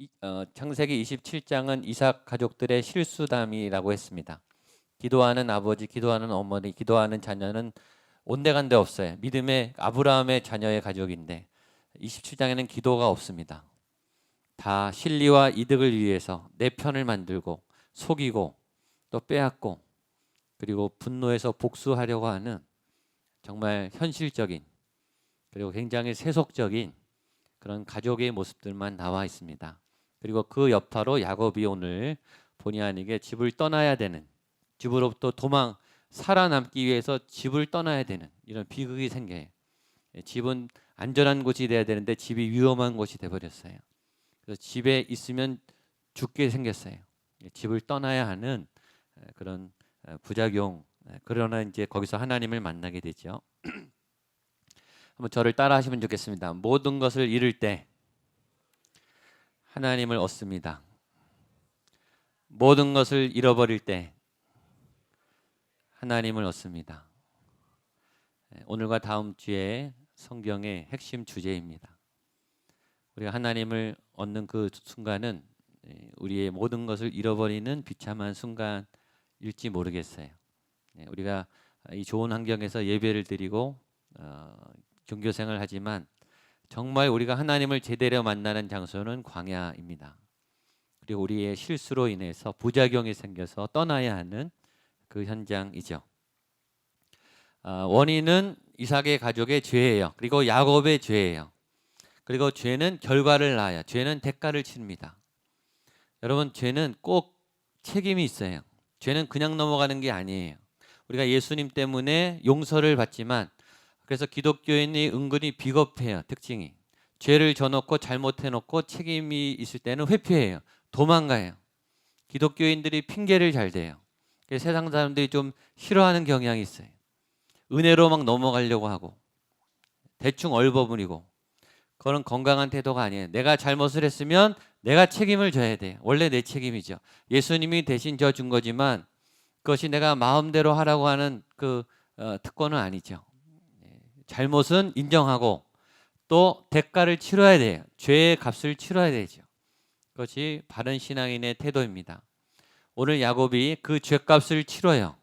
이- 어, 창세기 27장은 이삭 가족들의 실수담이라고 했습니다. 기도하는 아버지, 기도하는 어머니, 기도하는 자녀는 온데간데 없어요. 믿음의 아브라함의 자녀의 가족인데 27장에는 기도가 없습니다. 다 실리와 이득을 위해서 내 편을 만들고 속이고 또 빼앗고 그리고 분노해서 복수하려고 하는 정말 현실적인 그리고 굉장히 세속적인 그런 가족의 모습들만 나와 있습니다. 그리고 그 여파로 야곱이 오늘 본의 아니게 집을 떠나야 되는 집으로부터 도망 살아남기 위해서 집을 떠나야 되는 이런 비극이 생겨요. 예, 집은 안전한 곳이 돼야 되는데 집이 위험한 곳이 돼 버렸어요. 그래서 집에 있으면 죽게 생겼어요. 예, 집을 떠나야 하는 에, 그런 에, 부작용. 에, 그러나 이제 거기서 하나님을 만나게 되죠. 한번 저를 따라 하시면 좋겠습니다. 모든 것을 잃을 때 하나님을 얻습니다. 모든 것을 잃어버릴 때 하나님을 얻습니다. 예, 오늘과 다음 주에 성경의 핵심 주제입니다. 우리가 하나님을 얻는 그 순간은 예, 우리의 모든 것을 잃어버리는 비참한 순간일지 모르겠어요. 예, 우리가 이 좋은 환경에서 예배를 드리고 어, 종교생활을 하지만 정말 우리가 하나님을 제대로 만나는 장소는 광야입니다. 그리고 우리의 실수로 인해서 부작용이 생겨서 떠나야 하는 그 현장이죠. 아, 원인은 이삭의 가족의 죄예요. 그리고 야곱의 죄예요. 그리고 죄는 결과를 낳아요. 죄는 대가를 치릅니다. 여러분 죄는 꼭 책임이 있어요. 죄는 그냥 넘어가는 게 아니에요. 우리가 예수님 때문에 용서를 받지만 그래서 기독교인이 은근히 비겁해요. 특징이 죄를 져놓고 잘못해놓고 책임이 있을 때는 회피해요. 도망가요. 기독교인들이 핑계를 잘 대요. 세상 사람들이 좀 싫어하는 경향이 있어요. 은혜로 막 넘어가려고 하고 대충 얼버무리고 그거는 건강한 태도가 아니에요. 내가 잘못을 했으면 내가 책임을 져야 돼. 원래 내 책임이죠. 예수님이 대신 져준 거지만 그것이 내가 마음대로 하라고 하는 그 어, 특권은 아니죠. 예, 잘못은 인정하고 또 대가를 치러야 돼요. 죄의 값을 치러야 되죠. 그것이 바른 신앙인의 태도입니다. 오늘 야곱이 그 죄값을 치러요.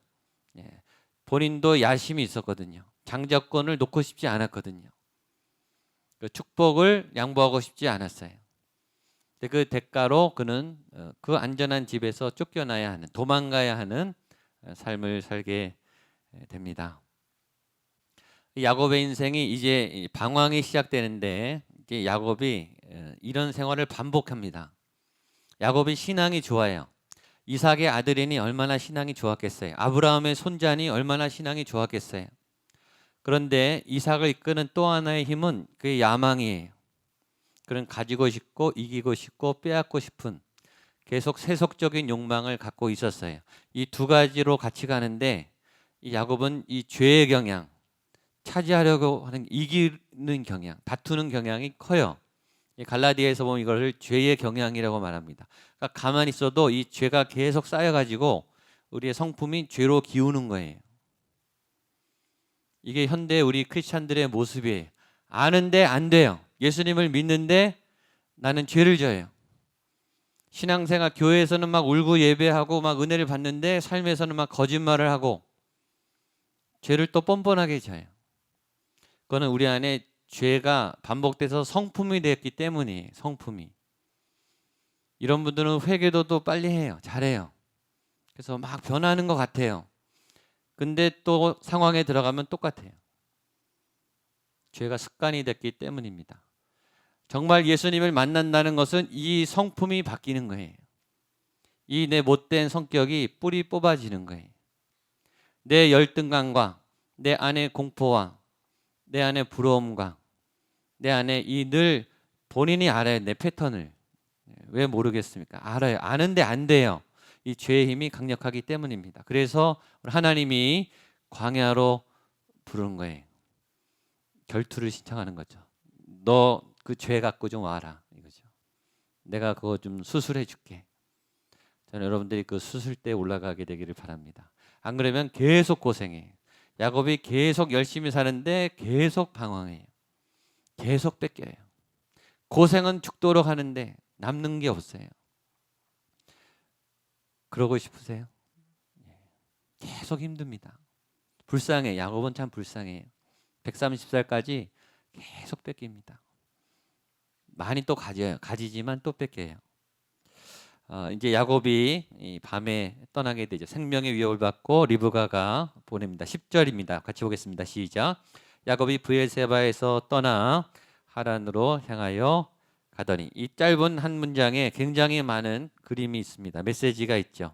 예, 본인도 야심이 있었거든요. 장자권을 놓고 싶지 않았거든요. 그 축복을 양보하고 싶지 않았어요. 근데 그 대가로 그는 어, 그 안전한 집에서 쫓겨나야 하는 도망가야 하는 어, 삶을 살게 됩니다. 야곱의 인생이 이제 방황이 시작되는데 이제 야곱이 어, 이런 생활을 반복합니다. 야곱이 신앙이 좋아요. 이삭의 아들이니 얼마나 신앙이 좋았겠어요. 아브라함의 손자니 얼마나 신앙이 좋았겠어요. 그런데 이삭을 이끄는 또 하나의 힘은 그의 야망이에요. 그런 가지고 싶고 이기고 싶고 빼앗고 싶은 계속 세속적인 욕망을 갖고 있었어요. 이 두 가지로 같이 가는데 이 야곱은 이 죄의 경향, 차지하려고 하는 이기는 경향, 다투는 경향이 커요. 이 갈라디아에서 보면 이걸 죄의 경향이라고 말합니다. 그러니까 가만히 있어도 이 죄가 계속 쌓여가지고 우리의 성품이 죄로 기우는 거예요. 이게 현대 우리 크리스찬들의 모습이에요. 아는데 안 돼요. 예수님을 믿는데 나는 죄를 져요. 신앙생활 교회에서는 막 울고 예배하고 막 은혜를 받는데 삶에서는 막 거짓말을 하고 죄를 또 뻔뻔하게 져요. 그거는 우리 안에 죄가 반복돼서 성품이 됐기 때문이에요. 성품이. 이런 분들은 회개도도 빨리 해요. 잘해요. 그래서 막 변하는 것 같아요. 근데 또 상황에 들어가면 똑같아요. 죄가 습관이 됐기 때문입니다. 정말 예수님을 만난다는 것은 이 성품이 바뀌는 거예요. 이 내 못된 성격이 뿌리 뽑아지는 거예요. 내 열등감과 내 안의 공포와 내 안의 부러움과 내 안에 이 늘 본인이 알아요. 내 패턴을. 왜 모르겠습니까? 알아요. 아는데 안 돼요. 이 죄의 힘이 강력하기 때문입니다. 그래서 하나님이 광야로 부르는 거예요. 결투를 신청하는 거죠. 너 그 죄 갖고 좀 와라 이거죠. 내가 그거 좀 수술해 줄게. 저는 여러분들이 그 수술 때 올라가게 되기를 바랍니다. 안 그러면 계속 고생해. 야곱이 계속 열심히 사는데 계속 방황해요. 계속 뺏겨요. 고생은 죽도록 하는데 남는 게 없어요. 그러고 싶으세요? 예. 계속 힘듭니다. 불쌍해. 야곱은 참 불쌍해요. 130살까지 계속 뺏깁니다. 많이 또 가져요. 가지지만 또 뺏겨요. 어, 이제 야곱이 이 밤에 떠나게 되죠. 생명의 위협을 받고 리브가가 보냅니다. 10절입니다. 같이 보겠습니다. 시작. 야곱이 브엘세바에서 떠나 하란으로 향하여 가더니 이 짧은 한 문장에 굉장히 많은 그림이 있습니다. 메시지가 있죠.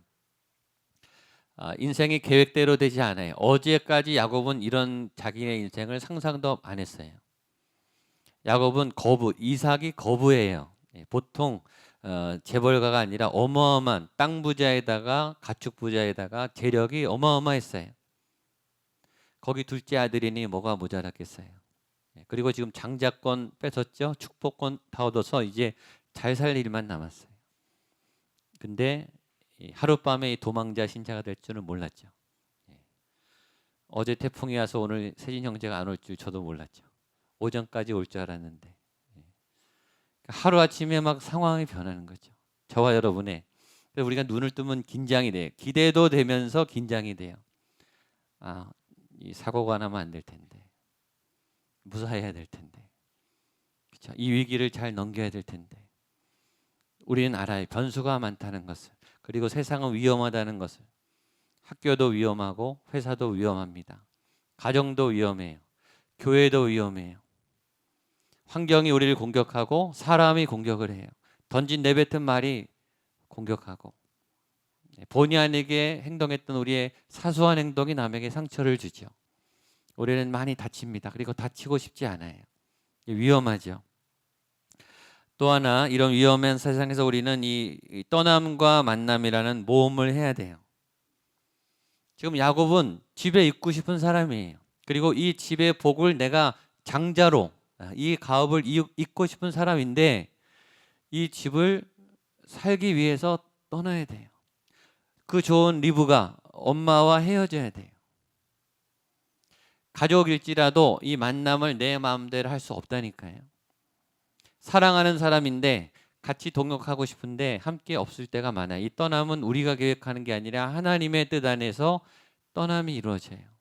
아, 인생이 계획대로 되지 않아요. 어제까지 야곱은 이런 자기의 인생을 상상도 안 했어요. 야곱은 거부, 이삭이 거부예요. 예, 보통 어, 재벌가가 아니라 어마어마한 땅 부자에다가 가축 부자에다가 재력이 어마어마했어요. 거기 둘째 아들이니 뭐가 모자랐겠어요. 예, 그리고 지금 장자권 뺏었죠. 축복권 다 얻어서 이제 잘 살 일만 남았어요. 근데 하룻밤에 도망자 신자가 될 줄은 몰랐죠. 예. 어제 태풍이 와서 오늘 세진 형제가 안 올 줄 저도 몰랐죠. 오전까지 올 줄 알았는데 예. 하루 아침에 막 상황이 변하는 거죠. 저와 여러분의 우리가 눈을 뜨면 긴장이 돼요. 기대도 되면서 긴장이 돼요. 아, 이 사고가 나면 안 될 텐데 무사해야 될 텐데 그렇죠? 이 위기를 잘 넘겨야 될 텐데 우리는 알아요. 변수가 많다는 것을. 그리고 세상은 위험하다는 것을. 학교도 위험하고 회사도 위험합니다. 가정도 위험해요. 교회도 위험해요. 환경이 우리를 공격하고 사람이 공격을 해요. 던진 내뱉은 말이 공격하고 네, 본의 아니게 행동했던 우리의 사소한 행동이 남에게 상처를 주죠. 우리는 많이 다칩니다. 그리고 다치고 싶지 않아요. 위험하죠. 또 하나 이런 위험한 세상에서 우리는 이 떠남과 만남이라는 모험을 해야 돼요. 지금 야곱은 집에 있고 싶은 사람이에요. 그리고 이 집의 복을 내가 장자로 이 가업을 잇고 싶은 사람인데 이 집을 살기 위해서 떠나야 돼요. 그 좋은 리브가 엄마와 헤어져야 돼요. 가족일지라도 이 만남을 내 마음대로 할 수 없다니까요. 사랑하는 사람인데 같이 동역하고 싶은데 함께 없을 때가 많아요. 이 떠남은 우리가 계획하는 게 아니라 하나님의 뜻 안에서 떠남이 이루어져요.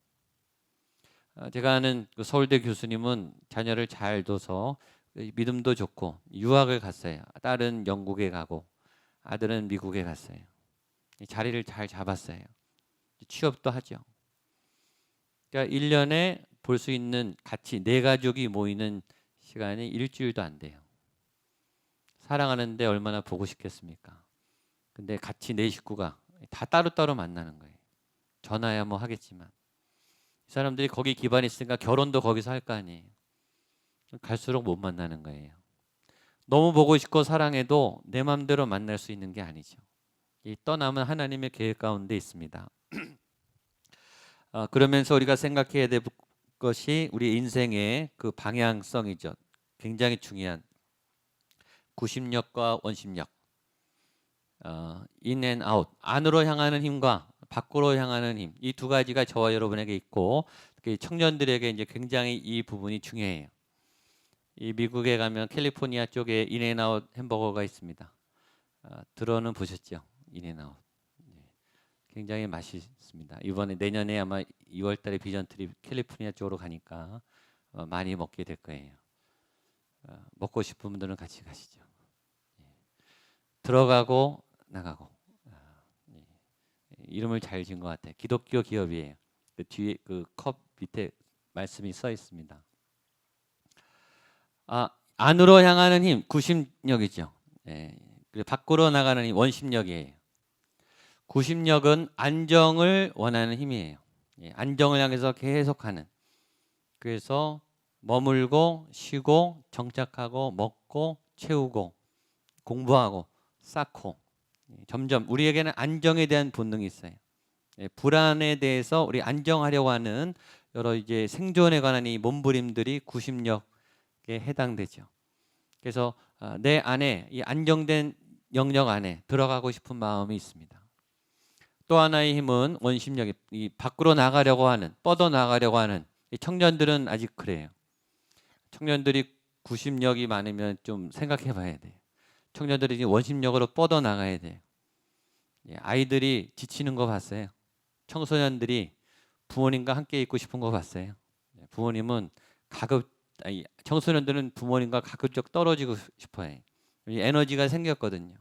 어, 제가 아는 그 서울대 교수님은 자녀를 잘 둬서 믿음도 좋고 유학을 갔어요. 딸은 영국에 가고 아들은 미국에 갔어요. 자리를 잘 잡았어요. 취업도 하죠. 그러니까 1년에 볼 수 있는 같이 네 가족이 모이는 시간이 일주일도 안 돼요. 사랑하는데 얼마나 보고 싶겠습니까? 근데 같이 네 식구가 다 따로따로 만나는 거예요. 전화야 뭐 하겠지만 이 사람들이 거기 기반이 있으니까 결혼도 거기서 할 거 아니에요. 갈수록 못 만나는 거예요. 너무 보고 싶고 사랑해도 내 마음대로 만날 수 있는 게 아니죠. 이 떠남은 하나님의 계획 가운데 있습니다. 어, 그러면서 우리가 생각해야 될 것이 우리 인생의 그 방향성이죠. 굉장히 중요한 구심력과 원심력, 어, in a 안으로 향하는 힘과 밖으로 향하는 힘, 이 두 가지가 저와 여러분에게 있고 청년들에게 이제 굉장히 이 부분이 중요해요. 이 미국에 가면 캘리포니아 쪽에 인앤아웃 햄버거가 있습니다. 어, 들어는 보셨죠? 인앤아웃. 네. 굉장히 맛있습니다. 이번에 내년에 아마 2월달에 비전 트립 캘리포니아 쪽으로 가니까 어, 많이 먹게 될 거예요. 어, 먹고 싶은 분들은 같이 가시죠. 예. 들어가고 나가고 아, 예. 이름을 잘 지은 것 같아요. 기독교 기업이에요. 그 뒤에 그 컵 밑에 말씀이 써 있습니다. 아 안으로 향하는 힘 구심력이죠. 예. 그리고 밖으로 나가는 힘 원심력이에요. 구심력은 안정을 원하는 힘이에요. 예. 안정을 향해서 계속하는. 그래서 머물고 쉬고 정착하고 먹고 채우고 공부하고 쌓고 점점 우리에게는 안정에 대한 본능이 있어요. 예, 불안에 대해서 우리 안정하려고 하는 여러 이제 생존에 관한 이 몸부림들이 구심력에 해당되죠. 그래서 어, 내 안에 이 안정된 영역 안에 들어가고 싶은 마음이 있습니다. 또 하나의 힘은 원심력이 이 밖으로 나가려고 하는 뻗어 나가려고 하는 청년들은 아직 그래요. 청년들이 구심력이 많으면 좀 생각해 봐야 돼요. 청년들이 원심력으로 뻗어 나가야 돼요. 예, 아이들이 지치는 거 봤어요. 청소년들이 부모님과 함께 있고 싶은 거 봤어요. 예, 부모님은 가급 아니, 청소년들은 부모님과 가급적 떨어지고 싶어해. 이 에너지가 생겼거든요.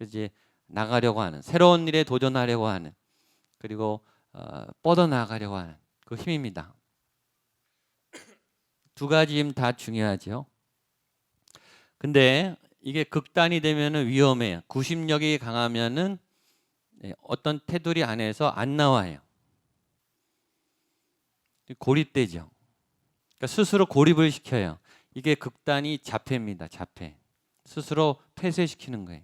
이제 나가려고 하는 새로운 일에 도전하려고 하는 그리고 어, 뻗어 나가려고 하는 그 힘입니다. 두 가지 힘 다 중요하죠. 근데 이게 극단이 되면은 위험해요. 구심력이 강하면은 예, 어떤 테두리 안에서 안 나와요. 고립되죠. 그러니까 스스로 고립을 시켜요. 이게 극단이 자폐입니다. 자폐. 스스로 폐쇄시키는 거예요.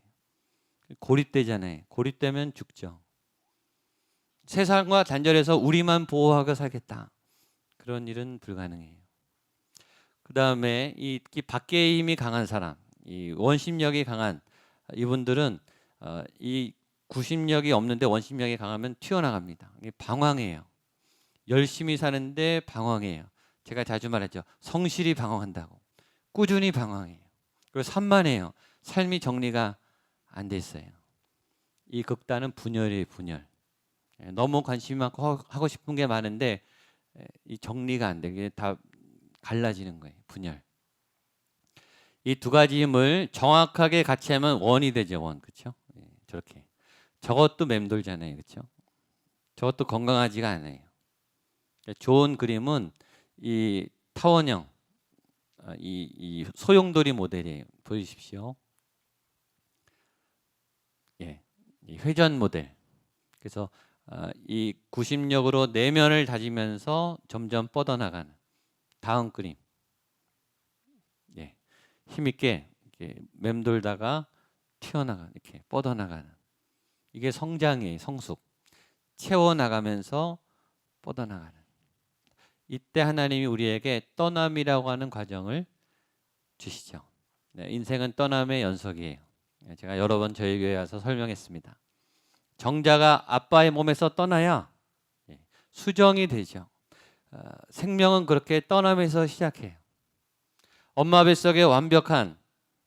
고립되잖아요. 고립되면 죽죠. 세상과 단절해서 우리만 보호하고 살겠다. 그런 일은 불가능해요. 그 다음에 이, 이 밖의 힘이 강한 사람, 이 원심력이 강한 이분들은 어, 이 구심력이 없는데 원심력이 강하면 튀어나갑니다. 이게 방황해요. 열심히 사는데 방황해요. 제가 자주 말했죠. 성실히 방황한다고. 꾸준히 방황해요. 그리고 산만해요. 삶이 정리가 안 됐어요. 이 극단은 분열이에요, 분열. 예, 너무 관심이 많고 허- 하고 싶은 게 많은데 에, 이 정리가 안 되게 다 갈라지는 거예요. 분열. 이 두 가지 힘을 정확하게 같이 하면 원이 되죠, 원. 그렇죠? 저렇게. 저것도 맴돌잖아요. 그렇죠? 저것도 건강하지가 않아요. 그러니까 좋은 그림은 이 타원형 아, 이, 이 소용돌이 모델이에요. 보여주십시오. 예, 이 회전 모델. 그래서 아, 이 구심력으로 내면을 다지면서 점점 뻗어나가는 다음 그림. 예, 힘있게 맴돌다가 튀어나가 이렇게 뻗어나가는 이게 성장이에요. 성숙. 채워나가면서 뻗어나가는. 이때 하나님이 우리에게 떠남이라고 하는 과정을 주시죠. 네, 인생은 떠남의 연속이에요. 네, 제가 여러 번 저희 교회 와서 설명했습니다. 정자가 아빠의 몸에서 떠나야 예, 수정이 되죠. 어, 생명은 그렇게 떠남에서 시작해요. 엄마 뱃속에 완벽한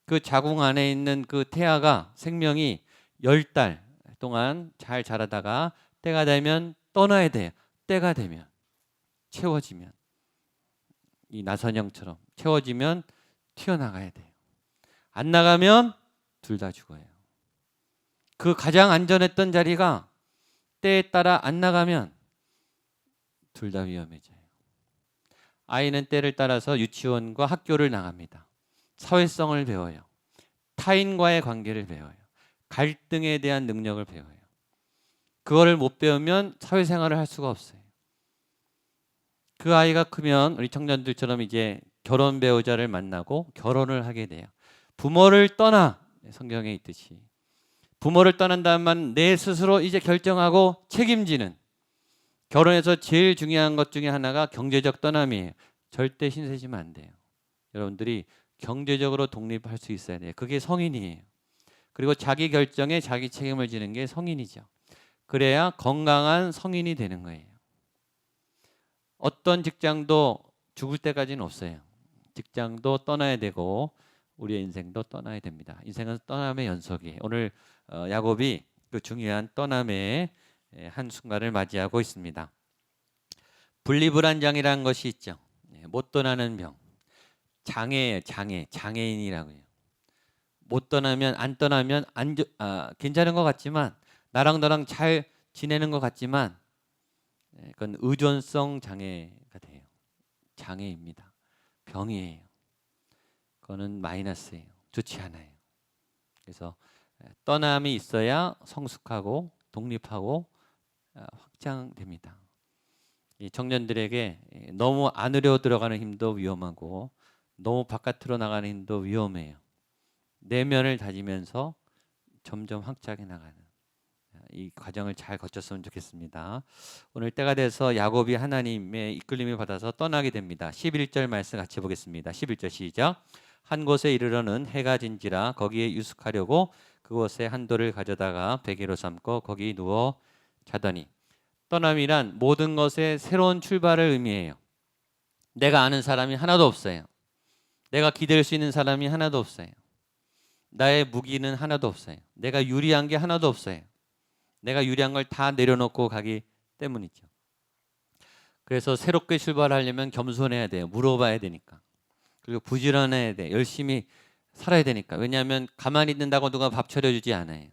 그 자궁 안에 있는 그 태아가 생명이 열 달 동안 잘 자라다가 때가 되면 떠나야 돼요. 때가 되면 채워지면 이 나선형처럼 채워지면 튀어나가야 돼요. 안 나가면 둘 다 죽어요. 그 가장 안전했던 자리가 때에 따라 안 나가면 둘 다 위험해져요. 아이는 때를 따라서 유치원과 학교를 나갑니다. 사회성을 배워요. 타인과의 관계를 배워요. 갈등에 대한 능력을 배워요. 그거를 못 배우면 사회생활을 할 수가 없어요. 그 아이가 크면 우리 청년들처럼 이제 결혼 배우자를 만나고 결혼을 하게 돼요. 부모를 떠나 성경에 있듯이 부모를 떠난다는 말은 내 스스로 이제 결정하고 책임지는 결혼에서 제일 중요한 것 중에 하나가 경제적 떠남이에요. 절대 신세지면 안 돼요. 여러분들이 경제적으로 독립할 수 있어야 돼요. 그게 성인이에요. 그리고 자기 결정에 자기 책임을 지는 게 성인이죠. 그래야 건강한 성인이 되는 거예요. 어떤 직장도 죽을 때까지는 없어요. 직장도 떠나야 되고 우리의 인생도 떠나야 됩니다. 인생은 떠남의 연속이에요. 오늘 어, 야곱이 그 중요한 떠남의 예, 한 순간을 맞이하고 있습니다. 분리불안장이라는 것이 있죠. 예, 못 떠나는 병. 장애예요. 장애. 장애인이라고요. 못 떠나면 안 떠나면 안 저- 아, 괜찮은 것 같지만 나랑 너랑 잘 지내는 것 같지만 예, 그건 의존성 장애가 돼요. 장애입니다. 병이에요. 그거는 마이너스예요. 좋지 않아요. 그래서 예, 떠남이 있어야 성숙하고 독립하고 아, 확장됩니다. 이 청년들에게 예, 너무 안으로 들어가는 힘도 위험하고 너무 바깥으로 나가는 힘도 위험해요. 내면을 다지면서 점점 확장해 나가는 이 과정을 잘 거쳤으면 좋겠습니다. 오늘 때가 돼서 야곱이 하나님의 이끌림을 받아서 떠나게 됩니다. 11절 말씀 같이 보겠습니다. 11절 시작. 한 곳에 이르러는 해가 진지라 거기에 유숙하려고 그곳에 한 돌을 가져다가 베개로 삼고 거기 누워 자더니 떠남이란 모든 것의 새로운 출발을 의미해요. 내가 아는 사람이 하나도 없어요. 내가 기댈 수 있는 사람이 하나도 없어요. 나의 무기는 하나도 없어요. 내가 유리한 게 하나도 없어요. 내가 유리한 걸 다 내려놓고 가기 때문이죠. 그래서 새롭게 출발하려면 겸손해야 돼요. 물어봐야 되니까. 그리고 부지런해야 돼. 열심히 살아야 되니까. 왜냐하면 가만히 있는다고 누가 밥 차려주지 않아요.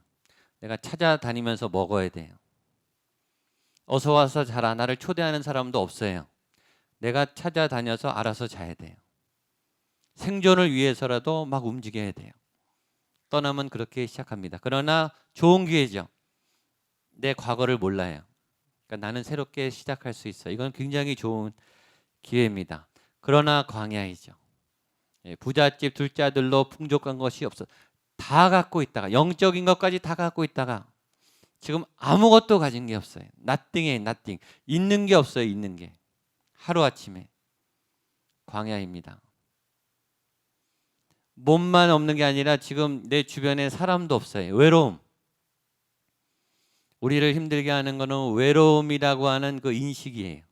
내가 찾아다니면서 먹어야 돼요. 어서 와서 자라 나를 초대하는 사람도 없어요. 내가 찾아다녀서 알아서 자야 돼요. 생존을 위해서라도 막 움직여야 돼요. 떠나면 그렇게 시작합니다. 그러나 좋은 기회죠. 내 과거를 몰라요. 그러니까 나는 새롭게 시작할 수 있어. 이건 굉장히 좋은 기회입니다. 그러나 광야이죠. 예, 부잣집 둘째 아들로 풍족한 것이 없어. 다 갖고 있다가 영적인 것까지 다 갖고 있다가 지금 아무것도 가진 게 없어요. 나띵에 나띵. 있는 게 없어요. 있는 게. 하루 아침에 광야입니다. 몸만 없는 게 아니라 지금 내 주변에 사람도 없어요. 외로움. 우리를 힘들게 하는 거는 외로움이라고 하는 그 인식이에요.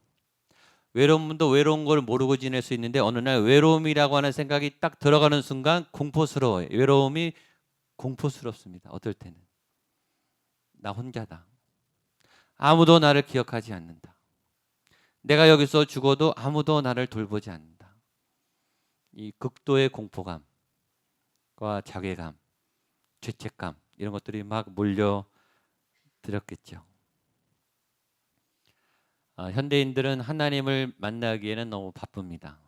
외로움도 외로운 걸 모르고 지낼 수 있는데 어느 날 외로움이라고 하는 생각이 딱 들어가는 순간 공포스러워요. 외로움이 공포스럽습니다. 어떨 때는 나 혼자다. 아무도 나를 기억하지 않는다. 내가 여기서 죽어도 아무도 나를 돌보지 않는다. 이 극도의 공포감과 자괴감, 죄책감 이런 것들이 막 몰려 들었겠죠. 아, 현대인들은 하나님을 만나기에는 너무 바쁩니다.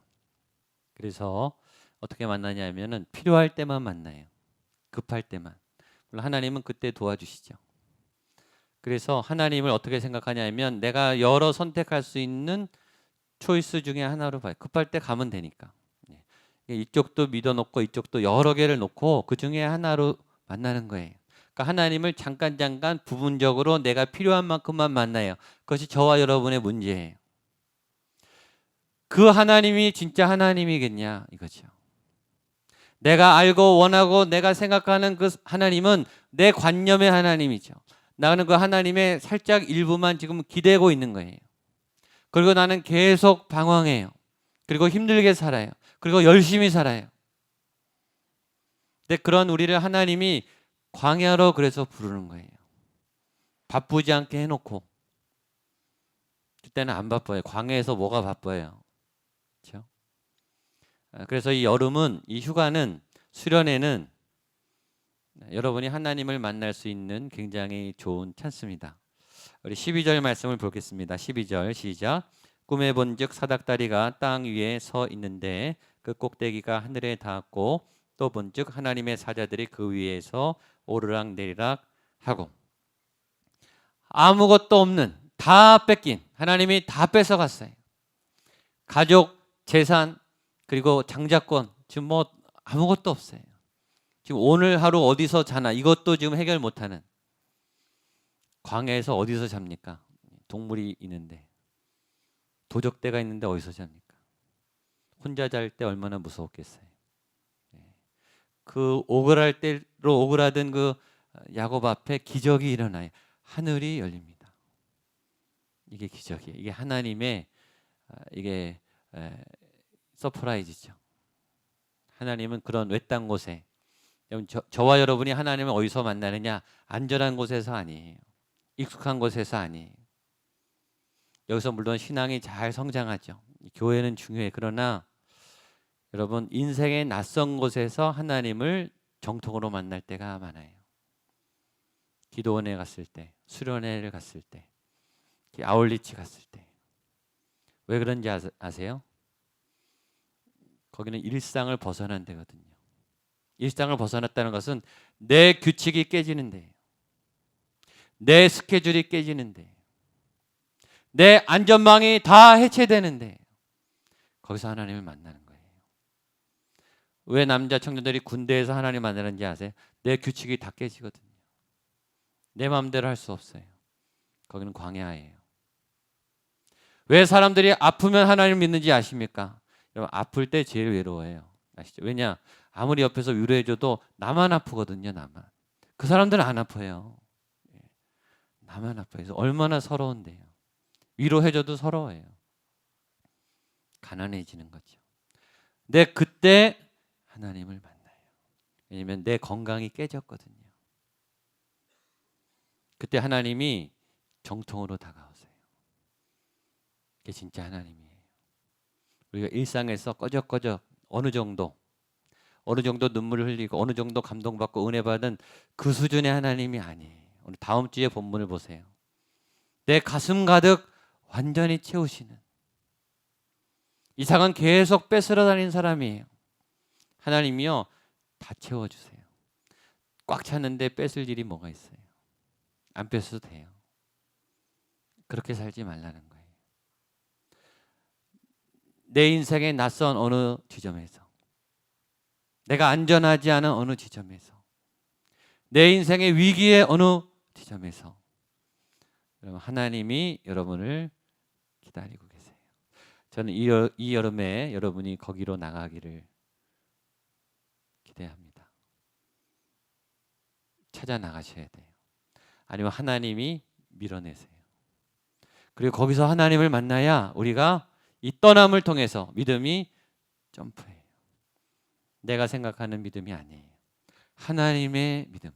그래서 어떻게 만나냐면은 필요할 때만 만나요. 급할 때만. 물론 하나님은 그때 도와주시죠. 그래서 하나님을 어떻게 생각하냐면 내가 여러 선택할 수 있는 초이스 중에 하나로 봐요. 급할 때 가면 되니까. 예. 이쪽도 믿어놓고 이쪽도 여러 개를 놓고 그 중에 하나로 만나는 거예요. 그러니까 하나님을 잠깐 잠깐 부분적으로 내가 필요한 만큼만 만나요. 그것이 저와 여러분의 문제예요. 그 하나님이 진짜 하나님이겠냐 이거죠. 내가 알고 원하고 내가 생각하는 그 하나님은 내 관념의 하나님이죠. 나는 그 하나님의 살짝 일부만 지금 기대고 있는 거예요. 그리고 나는 계속 방황해요. 그리고 힘들게 살아요. 그리고 열심히 살아요. 근데 그런 우리를 하나님이 광야로 그래서 부르는 거예요. 바쁘지 않게 해놓고 그때는 안 바빠요. 광야에서 뭐가 바빠요? 그렇죠? 그래서 이 여름은 이 휴가는 수련회는 여러분이 하나님을 만날 수 있는 굉장히 좋은 찬스입니다. 우리 12절 말씀을 보겠습니다. 12절 시작. 꿈에 본즉 사닥다리가 땅 위에 서 있는데 그 꼭대기가 하늘에 닿았고 또 본즉 하나님의 사자들이 그 위에서 오르락 내리락 하고 아무것도 없는 다 뺏긴 하나님이 다 뺏어 갔어요. 가족, 재산 그리고 장자권 지금 뭐 아무것도 없어요. 지금 오늘 하루 어디서 자나 이것도 지금 해결 못하는 광야에서 어디서 잡니까? 동물이 있는데 도적대가 있는데 어디서 잡니까? 혼자 잘 때 얼마나 무서웠겠어요. 그 오그랄 때로 오그라든 그 야곱 앞에 기적이 일어나요. 하늘이 열립니다. 이게 기적이에요. 이게 하나님의 이게 서프라이즈죠. 하나님은 그런 외딴 곳에 저, 저와 여러분이 하나님을 어디서 만나느냐? 안전한 곳에서 아니에요. 익숙한 곳에서 아니에요. 여기서 물론 신앙이 잘 성장하죠. 교회는 중요해. 그러나 여러분 인생의 낯선 곳에서 하나님을 정통으로 만날 때가 많아요. 기도원에 갔을 때, 수련회를 갔을 때, 아울리치 갔을 때. 왜 그런지 아세요? 거기는 일상을 벗어난 데거든요. 일상을 벗어났다는 것은 내 규칙이 깨지는데, 내 스케줄이 깨지는데, 내 안전망이 다 해체되는데, 거기서 하나님을 만나는 왜 남자 청년들이 군대에서 하나님 만나는지 아세요? 내 규칙이 다 깨지거든요. 내 마음대로 할 수 없어요. 거기는 광야예요. 왜 사람들이 아프면 하나님 믿는지 아십니까? 여러분 아플 때 제일 외로워해요. 아시죠? 왜냐? 아무리 옆에서 위로해줘도 나만 아프거든요. 나만. 그 사람들은 안 아파요. 예. 나만 아파요. 그래서 얼마나 서러운데요. 위로해줘도 서러워요. 가난해지는 거죠. 근데 그때 하나님을 만나요. 왜냐면 내 건강이 깨졌거든요. 그때 하나님이 정통으로 다가오세요. 그게 진짜 하나님이에요. 우리가 일상에서 꺼적꺼적 어느 정도 어느 정도 눈물을 흘리고 어느 정도 감동받고 은혜 받은 그 수준의 하나님이 아니에요. 오늘 다음 주에 본문을 보세요. 내 가슴 가득 완전히 채우시는 이상은 계속 뺏으러 다니는 사람이에요. 하나님이요 다 채워주세요. 꽉 찼는데 뺏을 일이 뭐가 있어요? 안 뺏어도 돼요. 그렇게 살지 말라는 거예요. 내 인생의 낯선 어느 지점에서 내가 안전하지 않은 어느 지점에서 내 인생의 위기의 어느 지점에서 하나님이 여러분을 기다리고 계세요. 저는 이, 여, 이 여름에 여러분이 거기로 나가기를 기대합니다. 찾아 나가셔야 돼요. 아니면 하나님이 밀어내세요. 그리고 거기서 하나님을 만나야 우리가 이 떠남을 통해서 믿음이 점프해요. 내가 생각하는 믿음이 아니에요. 하나님의 믿음.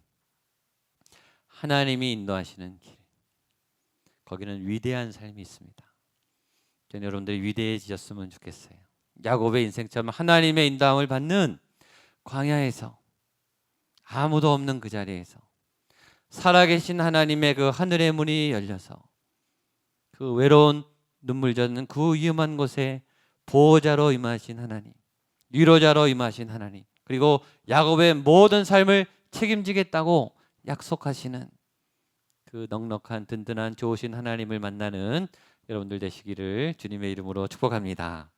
하나님이 인도하시는 길. 거기는 위대한 삶이 있습니다. 저는 여러분들이 위대해지셨으면 좋겠어요. 야곱의 인생처럼 하나님의 인도함을 받는 광야에서 아무도 없는 그 자리에서 살아계신 하나님의 그 하늘의 문이 열려서 그 외로운 눈물 젖는 그 위험한 곳에 보호자로 임하신 하나님, 위로자로 임하신 하나님, 그리고 야곱의 모든 삶을 책임지겠다고 약속하시는 그 넉넉한 든든한 좋으신 하나님을 만나는 여러분들 되시기를 주님의 이름으로 축복합니다.